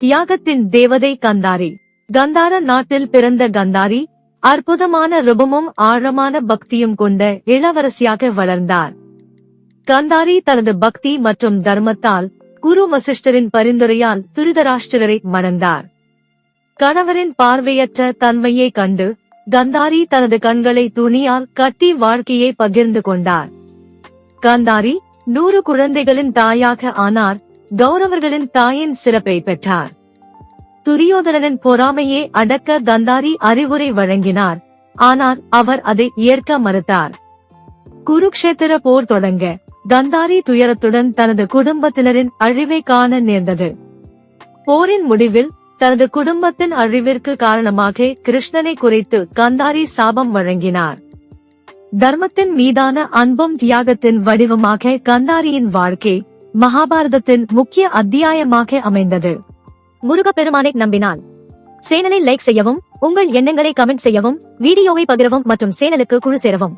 தியாகத்தின் தேவதை கந்தாரி. கந்தார நாட்டில் பிறந்த கந்தாரி அற்புதமான ரூபமும் ஆழமான பக்தியும் கொண்ட இளவரசியாக வளர்ந்தார். கந்தாரி தனது பக்தி மற்றும் தர்மத்தால் குரு வசிஷ்டரின் பரிந்துரையால் துரிதராஷ்டிரரை மணந்தார். கணவரின் பார்வையற்ற தன்மையை கண்டு கந்தாரி தனது கண்களை துணியால் கட்டி வாழ்க்கையை பகிர்ந்து கொண்டார். கந்தாரி நூறு குழந்தைகளின் தாயாக ஆனார் கௌரவர்களின் தாயின் சிறப்பை பெற்றார். துரியோதனனின் பொறாமையை அடக்க கந்தாரி அறிவுரை வழங்கினார். ஆனால் அவர் அதை ஏற்க மறுத்தார். குருக்ஷேத்திர போர் தொடங்க கந்தாரி துயரத்துடன் தனது குடும்பத்தினரின் அழிவை காண நேர்ந்தது. போரின் முடிவில் தனது குடும்பத்தின் அழிவிற்கு காரணமாக கிருஷ்ணனை குறைத்து கந்தாரி சாபம் வழங்கினார். தர்மத்தின் மீதான அன்பும் தியாகத்தின் வடிவமாக கந்தாரியின் வாழ்க்கை மகாபாரதத்தின் முக்கிய அத்தியாயமாக அமைந்தது. முருகப்பெருமானை நம்பினால். சேனலை லைக் செய்யவும் உங்கள் எண்ணங்களை கமெண்ட் செய்யவும் வீடியோவை பகிரவும் மற்றும் சேனலுக்கு குழு சேரவும்.